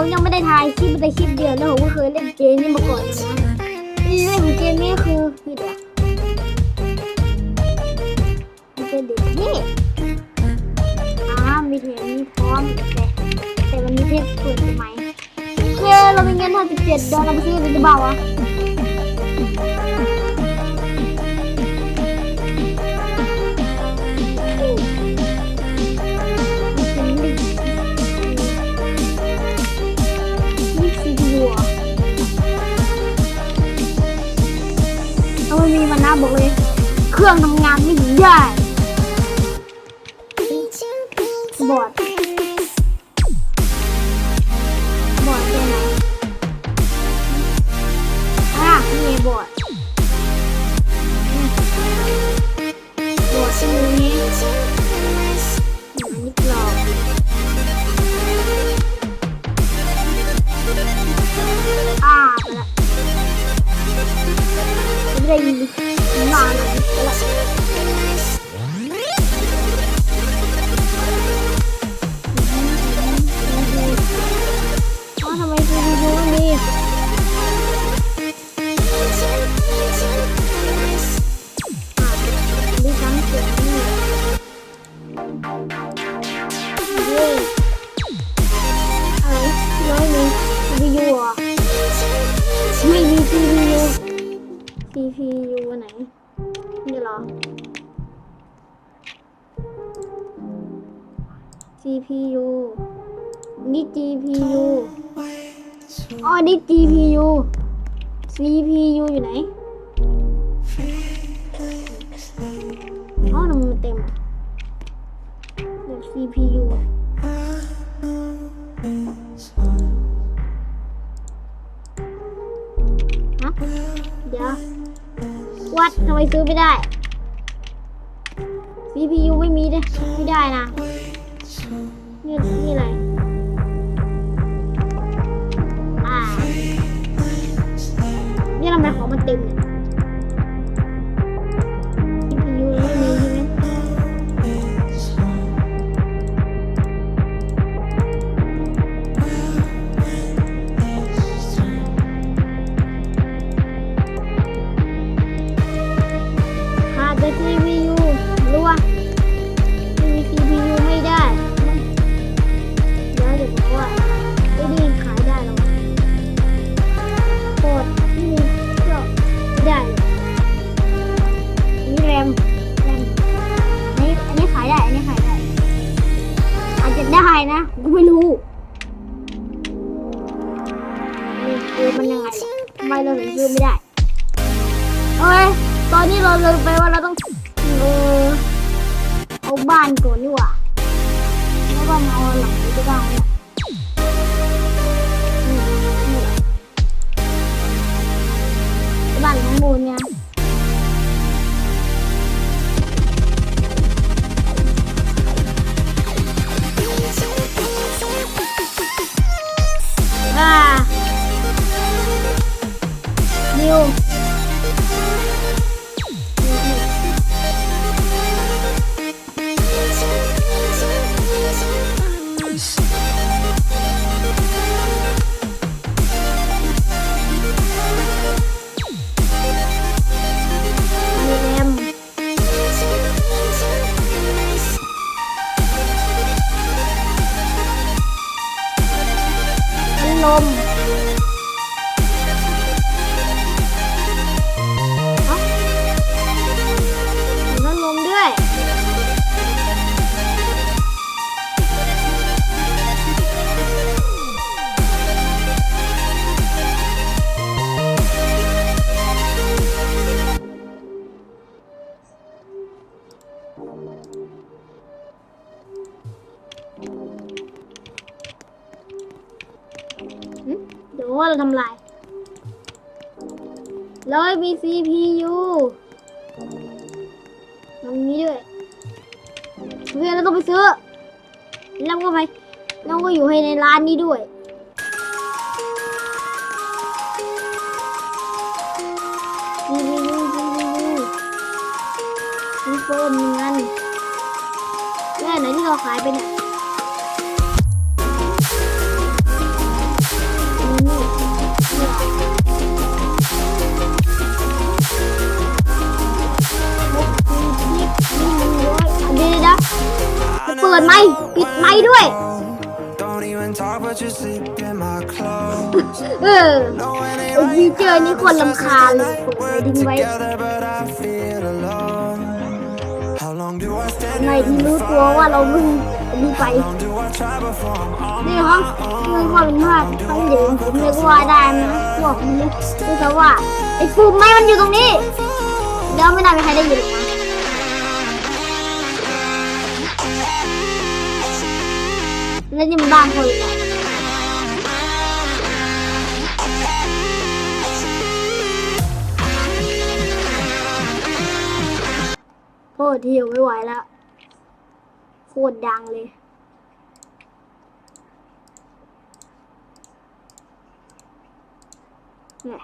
ผมยังไม่ได้ถ่ายคลิปแต่คลิปเดียวแล้วผมก็เคยเล่นเกมนี้มาก่อนนะที่เล่นเกมนี้คือนี่เดี๋ยวมันเป็นเด็กนี่อ่ามีเทปมีพร้อมแต่แต่มันมีเทปเปิดทำไมโอเคเรามีเงินห้าสิบเจ็ดเดี๋ยวเราไปซื้อเป็นจะเบาอะ ไม่มีมันนะบอกเลย เครื่องทำงานไม่ได้บอด CPU ฮะเดี๋ยว วัดทำไมซื้อไม่ได้ CPU ไม่มีเลยไม่ได้นะ นี่นี่อะไร ขา พั แล้วมี CPU ตรงนี้ด้วยเพื่อนเราต้องไปซื้อ แล้วก็ไปแล้วก็อยู่ให้ในร้านนี้ด้วย CPU CPU มีโฟมมีเงินแม่ไหนที่เราขายไปเนี่ย ดไมค์ปิดไมค์ด้วย เออไอ้ดีเจอนี่คนลำคาญเลยกดไมค์ทิ้งไว้ในที่รู้ตัวว่าเราเพิ่งรีบไปนี่ครับคือความพลาดครั้งเดียวผมเลยก็ว่าได้นะบอกผมเลยคือแต่ว่าไอ้ปุ่มไม้มันอยู่ตรงนี้แล้วไม่น่ามีใครได้ยินหรอกนะ แล้วนี่มันบ้านคนเลย โอ้เที่ยวไม่ไหวแล้ว โคตรดังเลย เนี่ย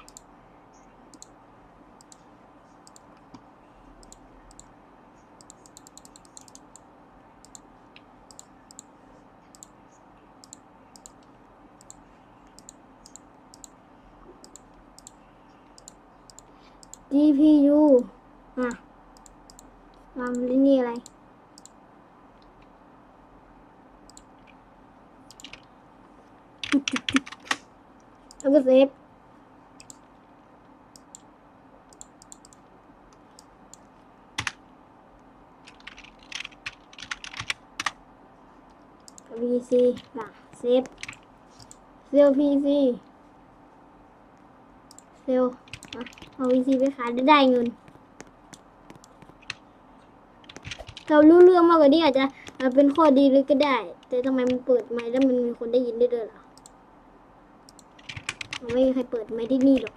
GPU อะทำลินี่อะไร แล้วก็เซฟ VC อะเซฟเซล PC เซล เอา VC ไปขายได้ได้เงิน เรารู้เรื่องมากกว่านี้อาจจะเอ่อเป็นข้อดีหรือก็ได้ แต่ทำไมมันเปิดไมค์แล้วมันมีคนได้ยินได้ด้วยล่ะมันไม่มีใครเปิดไมค์ที่นี่หรอก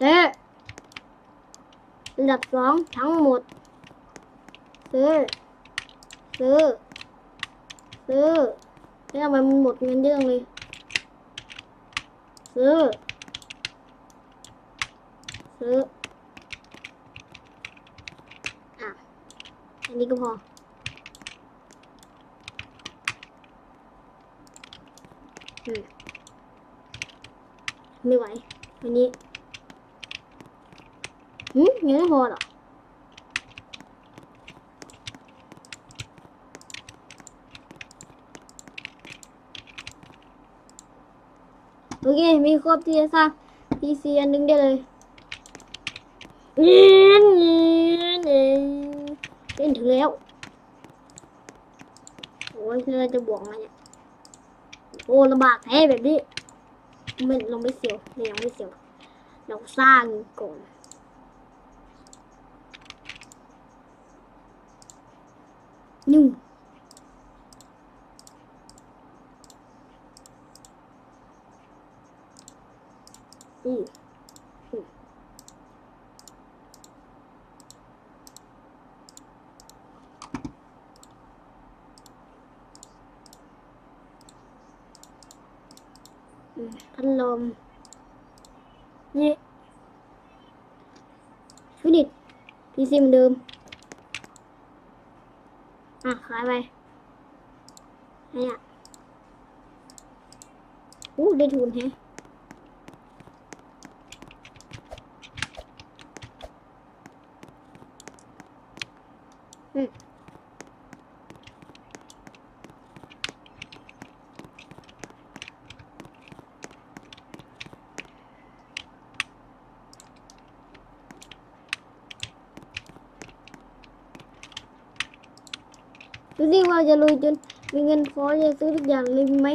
เอ๊ะอันดับสองทั้งหมดซื้อซื้อ ซื้อแล้วทำไมมันหมดเงินเยอะจังเลย ซื้อ ซื้อ อะ อันนี้ก็พออืมไม่ไหวอันนี้ หืมยังไม่พอหรอ เค มีครบที่จะสร้าง PC อันหนึงได้เลยเงี้ยเงี้ยเงี้ยเล่นถึงแล้ว โอ้ยเราจะบวกมาเนี่ย โอ้ลำบากแท้แบบนี้ไม่ลงไม่เสียวเรายังไม่เสียว เราสร้างก่อนหนึ่ง อืมอืมอืมพัดลมนี่ฟินิชพีซีเหมือนเดิม อะขายไปไอ้อะอู้ได้ทุนแฮะ จะลุยจนมีเงินพอจะซื้อทุกอย่างเลยไหม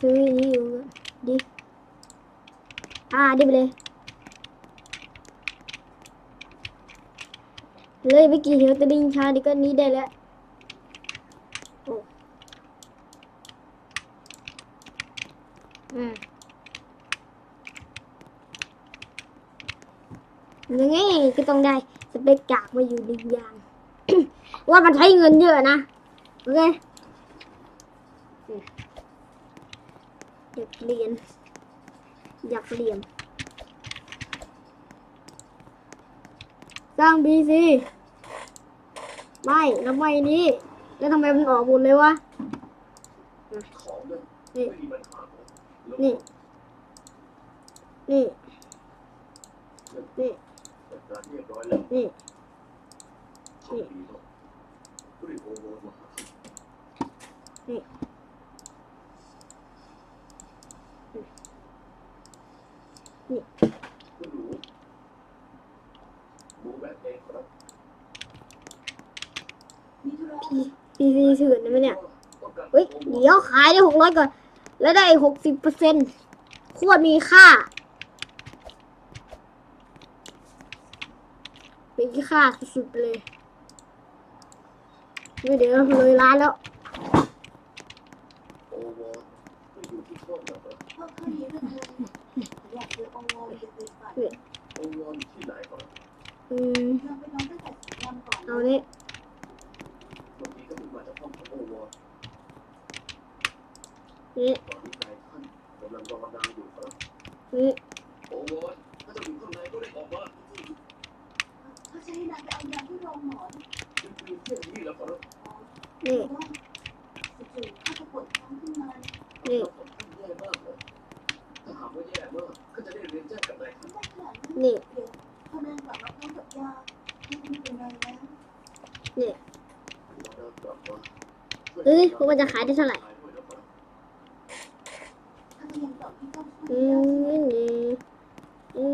ซื้ออย่างนี้อยู่ดิอ่าดิไปเลยเลยไม่กี่เหียวจะดิงชาดีก็นี้ได้แล้วอ้อืมยังไงก็ต้องได้สเปกกากมาอยู่ดีอย่าง ว่ามันใช้เงินเยอะนะ โอเคอยากเรียน อยากเรียนสร้างบีซีไม่แล้วไมนี้ แล้วทำไมมันออกหมดเลยวะอะนี่ นี่ นี่ นี่ นี่โชคดีมากรีบโอนนี่ปีซีถือนะไหมเนี่ยเฮ้ย เดี๋ยวขายได้หกร้อยก่อน แล้วได้หกสิบเปอร์เซ็นต์ขวดมีค่า มีค่าสุดๆเลย ไม่เดี๋ยวเลยร้านแล้วโอโวไม่อยู่ที่ช่องหรอกครับโอโวอยู่ที่ไหนครับอืมเอานี่เมื่อกี้ก็เพิ่งมาจากห้องของโอโวนี่ตอนนี้นายท่านกำลังรอนางอยู่ครับนี่โอโวถ้าจะอยู่ข้างในได้ออกมาคือเที่ยงนี้แล้วครับนี่นี่แย่มากเลยถ้าหากว่าแย่มา นแจ้งกับนายท่นนี่นี่เอ้ยพวกมันจะขายได้เท่าไหร่อืมนี่อื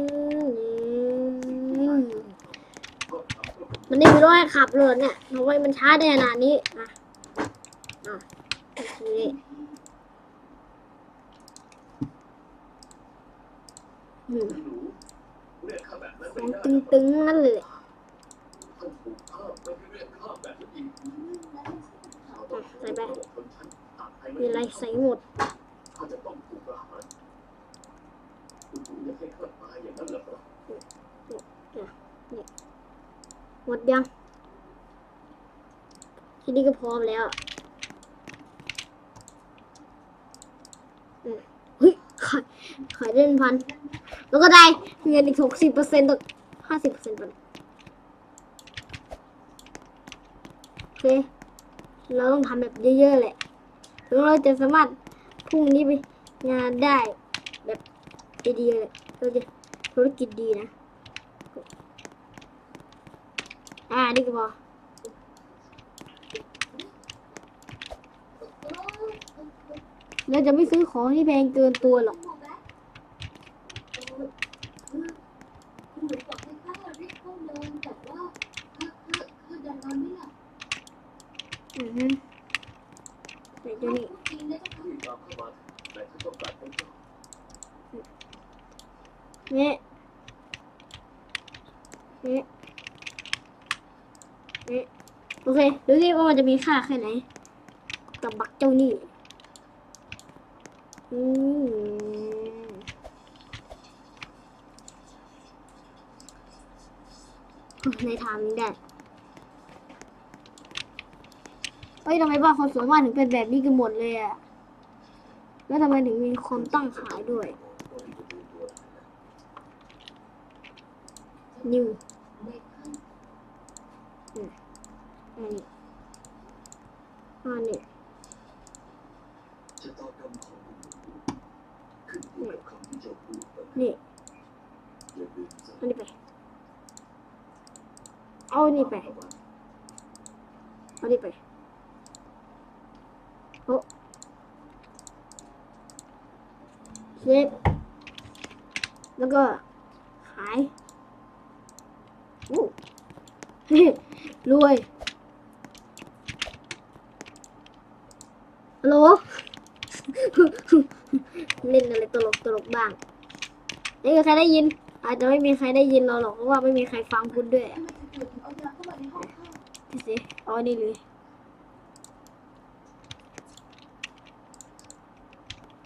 มนี่ มันไม่มีรถให้ขับเลยเนี่ยทำไมมันช้าได้ขนาดนี้อะอะโอเคอืมของตึงๆนั่นเลยใส่ไปมีอะไรใส่หมด เขาจะต้องถูกประหารคุณปู่อยากให้ข้าตายอย่างนั้นเหรอครับ ห มดยังทีนี้ก็พร้อมแล้วอืมเฮ้ยขายขายได้เป็นพัน แล้วก็ได้เงินอีกหกสิบเปอร์เซ็นต์ต่อห้าสิบเปอร์เซ็นต์ไปโอเค เราต้องทำแบบเยอะๆแหละถึงเราจะสามารถพุ่งนี้ไปงานได้แบบดีๆเลยเราจะธุรกิจดีนะ อ่านี่ก็พอเราจะไม่ซื้อของที่แพงเกินตัวหรอก อือฮึเดี๋ยวนี้ที่ตามเข้ามาแต่ถ้าต้องการพบเจ้านี่นี่นี่ โอเคดูสิว่ามันจะมีค่าแค่ไหนกับบักเจ้านี่อืมในทางนี้ได้เฮ้ยทำไมบ้านคนสวยมากถึงเป็นแบบนี้กันหมดเลยอะแล้วทำไมถึงมีคนตั้งขายด้วยนิวอืมอันนี้อันนี้ ชะตากรรมของคุณปู่ขึ้นอยู่กับคำที่เจ้าพูดนะ นี่ อย่าลืมสิ อันนี้ไป เอาอันนี้ไป เอาอันนี้ไป โอ้เช็คแล้วก็ขายโอ้รวยฮัลโหลเล่นอะไรตลกตลกบ้างไม่มีใครได้ยิน อาจจะไม่มีใครได้ยินเราหรอกเพราะว่าไม่มีใครฟังคุณด้วยดูสิเอาอันนี้เลย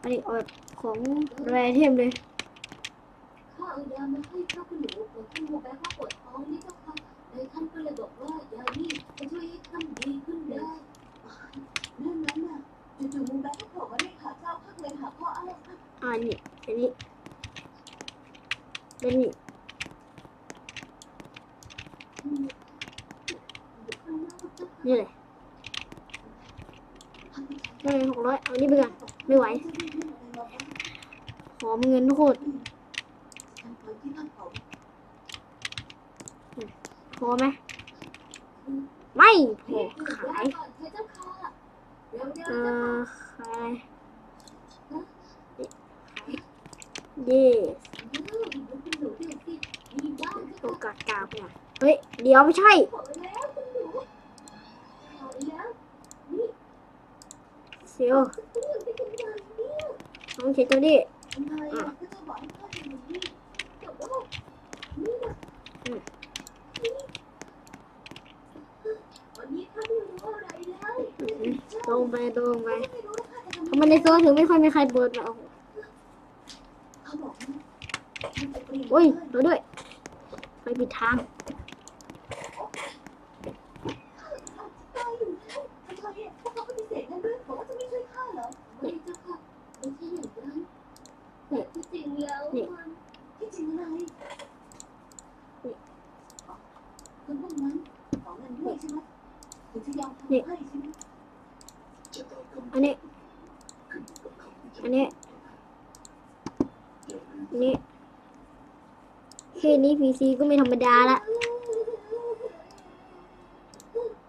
อันนี้ออดของแรเทมเลยข้าเอายามาให้ข้าคุณหนูของท่านโมแบะว่าปวดท้องนี่เจ้าค่ะนายท่านก็เลยบอกว่ายานี่จะช่วยให้ท่านดีขึ้นได้เรื่องนั้นน่ะจู่ๆโมแบะก็โผล่มาเรียกหาเจ้าข้างเลยหาพ่ออ้าย อันนี้อันนี้เป็นนี่ นี่เลยนี่หกร้อยเอานี่ไปก่อน ไม่ไหว ขอเงินโคตร พอไหม ไม่พอขาย ก่อนเธอเจ้าค่ะเร็วๆ เอ เจ้าค่ะ อขาย เย่โอกาสกาบเนี่ยเฮ้ย เดี๋ยวไม่ใช่เซลน้องเชตัวนี้ทำไมอะก็จะบอกให้พ่อดูนี่แต่ว่านี่นะนี่วันนี้ข้าไม่รู้อะไรเลงไปลงไปทำไมในโซนถึงไม่ค่อยมีใครเปิดมาโอ้โห เขาบอกว่ามันจะเปลี่ยน โอ้ยราด้วย ไปปิดทาง ตายอยู่แล้วทำไมอะพวกเขาปฏิเสธกันด้วยบอกว่าจะไม่ช่วยข้าเหรอไม่เจ้าค่ะไม่ใช่อย่างนั้นแต่ที่จริงแล้วมันที่จริงอะไรคนพวกนั้นขอเงินด้วยใช่ไหมถึงจะยอมทำให้ใช่ไหม จะต้องกำ อันนี้ ขึ้นอยู่กับคำวิจารณ์ อันนี้ อย่าลืม อันนี้แค่ นี้พีซีก็ไม่ธรรมดาละ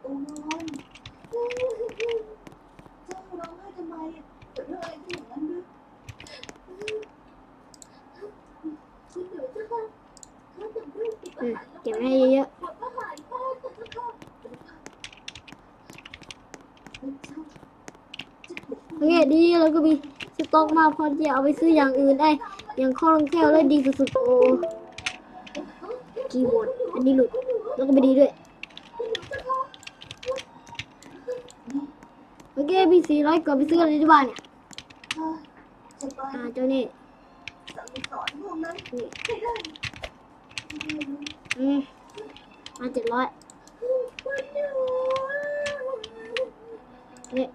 โอ้ยเจ้าร้องไห้ทำไมเกิดเรื่องอะไรขึ้นอย่างนั้นด้วยคุณเดี๋ยวเจ้าค่ะข้าจะพูดติดอืมอาหารเก็บไว้ให้เยอะหมดอาหารข้าแต่เจ้าค่ะเจ้าจะถูกๆโอเคดีเราก็มีสต็อกมากพอที่จะเอาไปซื้ออย่างอื่นได้ อย่างข้อรองแก้วแล้วดีสุดๆโอ้ คีย์บอร์ดอันนี้หลุด แล้วก็ไม่ดีด้วย โอเคพีซีร้อยกว่าไปซื้ออะไรที่บ้านเนี่ยจะไปอ่าเจ้านี่สั่งสอนพวกนั้นให้ได้อืมมาเจ็ดร้อยคุณหนูนี่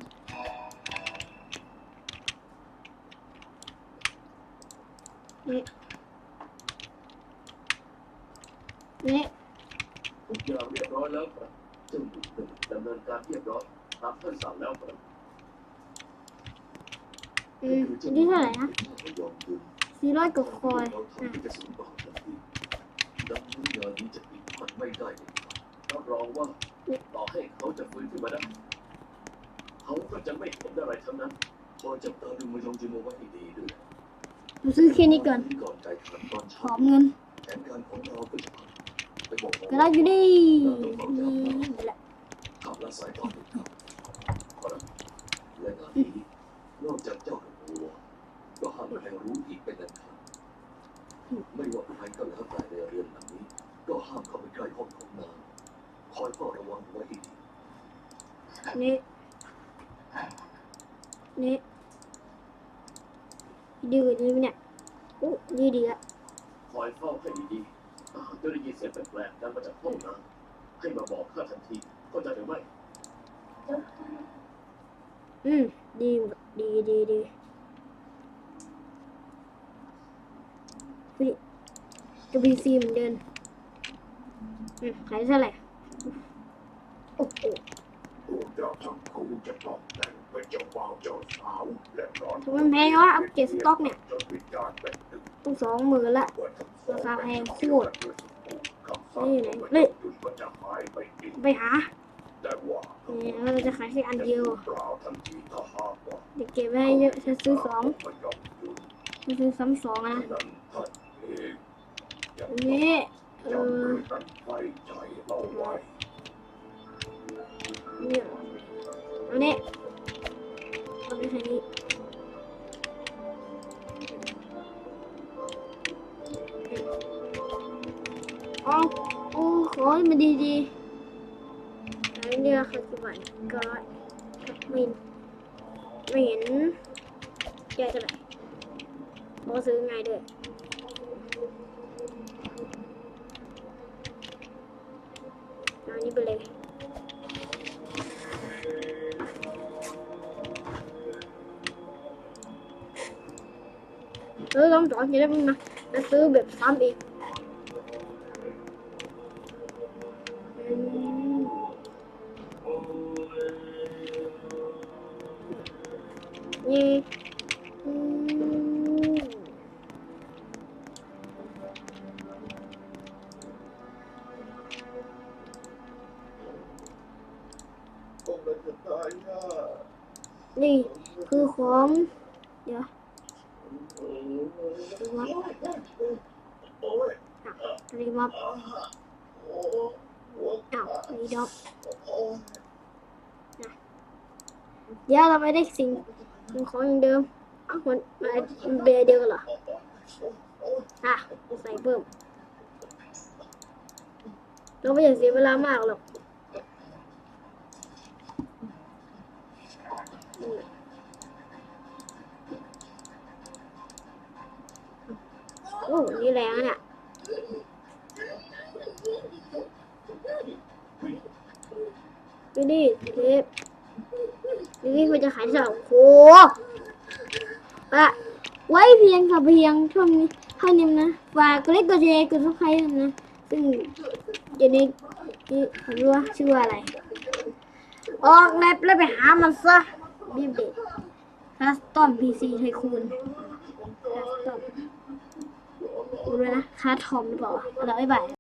นี่ นี่ทุกอย่างเรียบร้อยแล้วครับเจ้าหนุ่มหนึ่งดำเนินการเรียบร้อยตามท่านสั่งแล้วครับอืมอันนี้เท่าไหร่นะยอมคืนสี่ร้อยกว่าคอยเราอะทำที่จะสูญเปล่าทันทีดังนั้นงานนี้จะปิดมันไม่ได้เลยรับรองว่าต่อให้เขาจะฟื้นขึ้นมาได้เขาก็จะไม่เห็นอะไรทั้งนั้นคอยจับตาดูมือยงจิโมไว้ให้ดีด้วยเราซื้อแค่นี้ก่อนก่อนไก่ขันตอนหเช้าอมเงินแผนการของเราก็จะ กก็ได้อยู่ดีนี่แหละขับและสายตอนอและงานนี้นอกจากเจ้ากับวัวก็ห้ามใครรู้อีกเป็นอันขาดไม่ว่าใครก็แล้วแต่ในเรือนหลังนี้ ก็ห้ามเข้าไปใกล้ห้องของนางคอยเฝ้าระวังไว้ให้ดีนี่นี่ดีกว่านี้ไหมเนี่ยอู้ดีดีอะคอยเฝ้าให้ดี เจ้าได้ยินเสียงแปลกๆดังมาจากห้องน้ำให้มาบอกข้าทันทีเข้าใจหรือไม่อืมดีดีดีดีจะบีซีเหมือนเดิมอืมขายเท่าไหร่โอ้โหพวเจ้าทั้งคู่จะต้องแต่งเป็นเจ้าบ่าวเจ้าสาวและนอนทำไมมันแพงวะอัปเกรดสต็อกเนี่ยต้องสองหมื่นละราคาแพงโคตร นี่ไหนของเฮ้ยยุทธก็จะหายไปอีกไปหาเนี่ยเราจะขายแค่อันเดียวเปล่าทันทีถ้าหากว่าเดี๋ยวเก็บไว้ให้เยอะจะซื้อสองจะซื้อซ้ำสองนะนั้นท่านเองยังอันต้องนี้เอออันนไว้ใจเอาไว้เนี่ยอัน อาไปแค่นี้เอโอ้ขอให้มันดีๆอันนี้ราคากี่บาทก็อยไม่ไม่เห็นแก้เท่าไหร่เพราซื้อง่ายด้วยเอาอันนี้ไปเลยซื้อต้องสองจะได้ไม่มาแล้วซื้อแบบซ้ำอีก นี่คือของเดี๋ยวรีมอฟรีมอฟอ้าวรีดอฟนะเดี๋ยวเราไม่ได้สิ่งของอย่างเดิมอ้าวมันมันเบเดียวกันเหรออะใส่เพิ่มเราไม่อยากเสียเวลามากหรอก โอ้นี่แรงเนี่ยดูดิเทปดูดิมันจะขายสองโหอะไว้เพียงค่ะเพียงเท่านี้เท่านี้นะฝากกดไลค์กดแชร์กดซับสไครต์นะซึ่งเดี๋ยวนี้นี่ผมรู้ว่าชื่ออะไร ออกแล็บแล้วไปหามันซะบีบเด็กคัสตอมพีซีไทคูนคัสตอม ด้วยนะคาทอมหรือเปล่าวะเอาละบ๊ายบาย